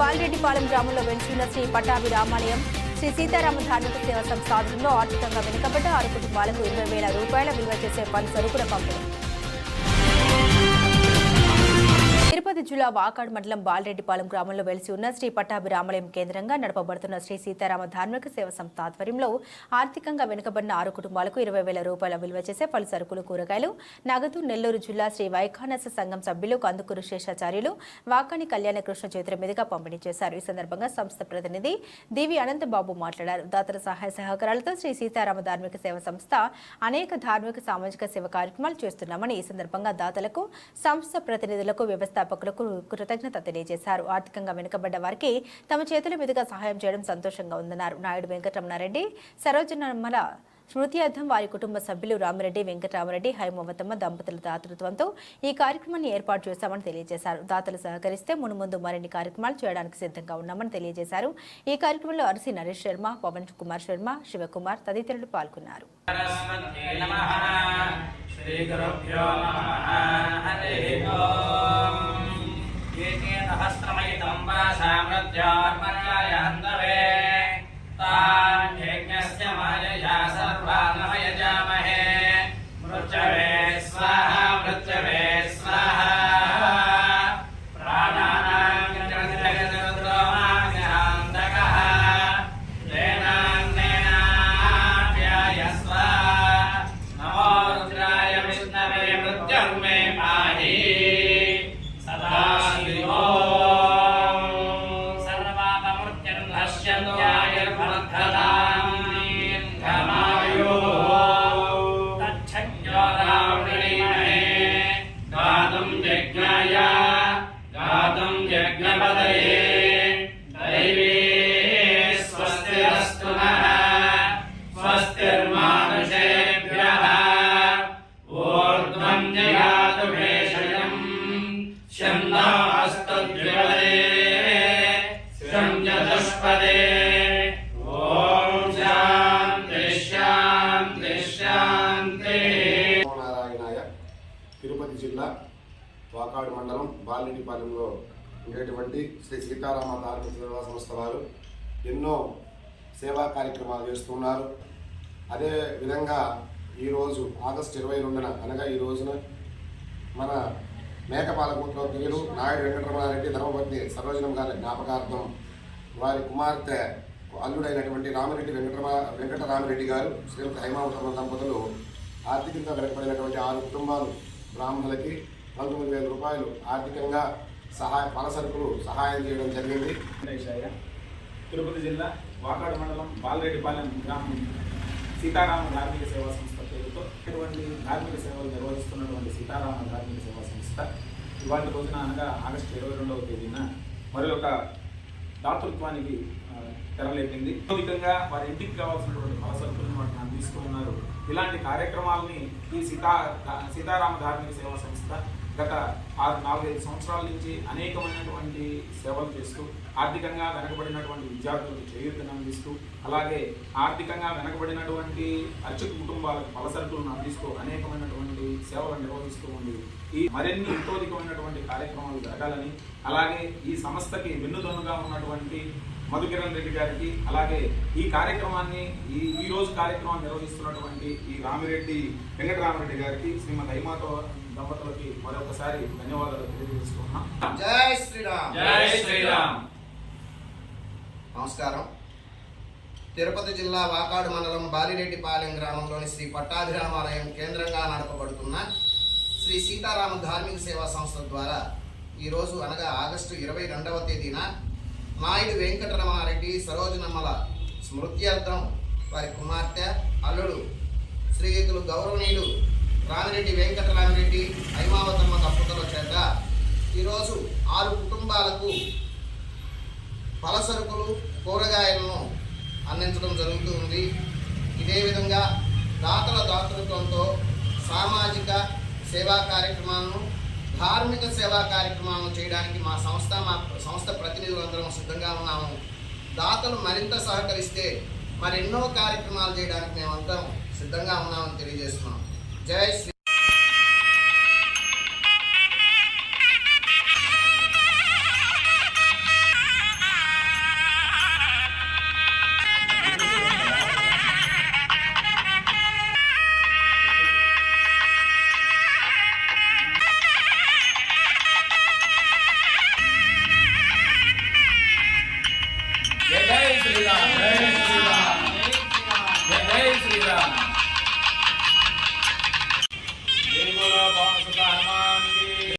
బాలిరెడ్డిపాలెం గ్రామంలో వెలిసిన శ్రీ పట్టాభి రామాలయం శ్రీ సీతారామ ధార్మిక సేవా సంస్థ ఆధ్వర్యంలో ఆర్థికంగా వెనుకబడ్డ ఆరు కుటుంబాలకు ఇరవై వేల రూపాయల విలువ చేసే పలు సరుకుల పంపిణీ. తిరుపతి జిల్లా వాకాడ్ మండలం బాలరెడ్డిపాలెం గ్రామంలో వెలిసి ఉన్న శ్రీ పట్టాభిరామలయం కేంద్రంగా నడపబడుతున్న శ్రీ సీతారామ ధార్మిక సేవ సంస్థ ఆధ్వర్యంలో ఆర్థికంగా వెనుకబడిన ఆరు కుటుంబాలకు ఇరవై వేల రూపాయల విలువ చేసే పలు సరుకులు కూరగాయలు నగదు నెల్లూరు జిల్లా శ్రీ వైఖానస సంఘం సభ్యులు కందుకూరు శేషాచార్యులు వాకాని కళ్యాణ కృష్ణ చేతుల మీదుగా పంపిణీ చేశారు. ఈ సందర్భంగా సంస్థ ప్రతినిధి దేవి అనంతబాబు మాట్లాడారు. దాతల సహాయ సహకారాలతో శ్రీ సీతారామ ధార్మిక సేవ సంస్థ అనేక ధార్మిక సామాజిక సేవ కార్యక్రమాలు చేస్తున్నామని ఈ సందర్భంగా దాతలకు సంస్థ ప్రతినిధులకు వ్యవస్థాపక వ్యవస్థాపకులకు కృతజ్ఞత తెలియజేశారు. ఆర్థికంగా వెనుకబడ్డ వారికి తమ చేతుల మీదుగా సహాయం చేయడం సంతోషంగా ఉందన్నారు. నాయుడు వెంకటరమణారెడ్డి సరోజనమ్మల స్మృత్యార్థం వారి కుటుంబ సభ్యులు రామిరెడ్డి వెంకటరామరెడ్డి హైమవతమ్మ దంపతుల దాతృత్వంతో ఈ కార్యక్రమాన్ని ఏర్పాటు చేశామని తెలియజేశారు. దాతలు సహకరిస్తే మునుముందు మరిన్ని కార్యక్రమాలు చేయడానికి సిద్ధంగా ఉన్నామని తెలియజేశారు. ఈ కార్యక్రమంలో అరసి నరేష్ శర్మ పవన్ కుమార్ శర్మ శివకుమార్ తదితరులు పాల్గొన్నారు. Yeah, తిరుపతి జిల్లా వాకాడు మండలం బాలిరెడ్డిపాలెంలో ఉండేటువంటి శ్రీ సీతారామ ధార్మిక సేవా సంస్థ వారు ఎన్నో సేవా కార్యక్రమాలు చేస్తున్నారు. అదే విధంగా ఈరోజు ఆగస్టు ఇరవై రెండున అనగా ఈ రోజున మన మేకపాలకుట్లో పేరు నాయుడు వెంకటరమణారెడ్డి ధర్మపత్ని సరోజనం గారి జ్ఞాపకార్థం వారి కుమార్తె అల్లుడైనటువంటి రామిరెడ్డి వెంకటరమ వెంకటరామిరెడ్డి గారు శ్రీమతి హైమావతమ్మ దంపతులు ఆర్థికంగా వెనకబడినటువంటి ఆరు కుటుంబాలు బ్రాహ్మణులకి పంతొమ్మిది వేల రూపాయలు ఆర్థికంగా సహాయ పాలసరుకులు సహాయం చేయడం జరిగింది. తిరుపతి జిల్లా వాకాడు మండలం బాలరెడ్డిపాలెం గ్రామం సీతారామ ధార్మిక సేవా సంస్థ పేరుతో ఇటువంటి ధార్మిక సేవలు నిర్వహిస్తున్నటువంటి సీతారామ ధార్మిక సేవా సంస్థ ఇవాళ రోజున అనగా ఆగస్టు ఇరవై రెండవ తేదీన మరి ఒక దాతృత్వానికి తెరలేపింది. విధంగా వారి ఇంటికి కావాల్సినటువంటి ఫల సరుకులను వాటిని అందిస్తూ ఉన్నారు. ఇలాంటి కార్యక్రమాలని ఈ సీతా సీతారామ ధార్మిక సేవా సంస్థ గత ఆరు నాలుగైదు సంవత్సరాల నుంచి అనేకమైనటువంటి సేవలు చేస్తూ ఆర్థికంగా వెనకబడినటువంటి విద్యార్థులకు చేయూతను అందిస్తూ అలాగే ఆర్థికంగా వెనకబడినటువంటి అర్చక కుటుంబాలకు పలసరుకులను అందిస్తూ అనేకమైనటువంటి సేవలు నిర్వహిస్తూ ఉంది ఈ మరిన్ని ఇంతోధికమైనటువంటి కార్యక్రమాలు జరగాలని అలాగే ఈ సంస్థకి వెన్నుదన్నుగా ఉన్నటువంటి మధుకిరణ్ రెడ్డి గారికి అలాగే ఈ కార్యక్రమాన్ని ఈ ఈ రోజు కార్యక్రమాన్ని నిర్వహిస్తున్నటువంటి ఈ రామిరెడ్డి వెంకటరామరెడ్డి గారికి శ్రీమతి హైమాతో దంపతులకి మరొకసారి ధన్యవాదాలు తెలియజేసుకుంటున్నాం. జై శ్రీరామ్. జై శ్రీరామ్. నమస్కారం. తిరుపతి జిల్లా వాకాడు మండలం బాలిరెడ్డిపాలెం గ్రామంలోని శ్రీ పట్టాభిరామాలయం కేంద్రంగా నడపబడుతున్న శ్రీ సీతారామ ధార్మిక సేవా సంస్థ ద్వారా ఈరోజు అనగా ఆగస్టు ఇరవై రెండవ తేదీన నాయుడు వెంకటరమణారెడ్డి సరోజనమ్మల స్మృత్యర్థం వారి కుమార్తె అల్లుడు శ్రీయుతులు గౌరవనీయులు రామిరెడ్డి వెంకటరామిరెడ్డి హైమావతమ్మ దంపతుల చేత ఈరోజు ఆరు కుటుంబాలకు పలసరుకులు కూరగాయలను అందించడం జరుగుతూ ఉంది. ఇదే విధంగా దాతల దాతృత్వంతో సామాజిక సేవా కార్యక్రమాలను ధార్మిక సేవా కార్యక్రమాలను చేయడానికి మా సంస్థ మా సంస్థ ప్రతినిధులందరం సిద్ధంగా ఉన్నాము. దాతలు మరింత సహకరిస్తే మరెన్నో కార్యక్రమాలు చేయడానికి మేమంతా సిద్ధంగా ఉన్నామని తెలియజేస్తున్నాం. జై శ్రీ Hey,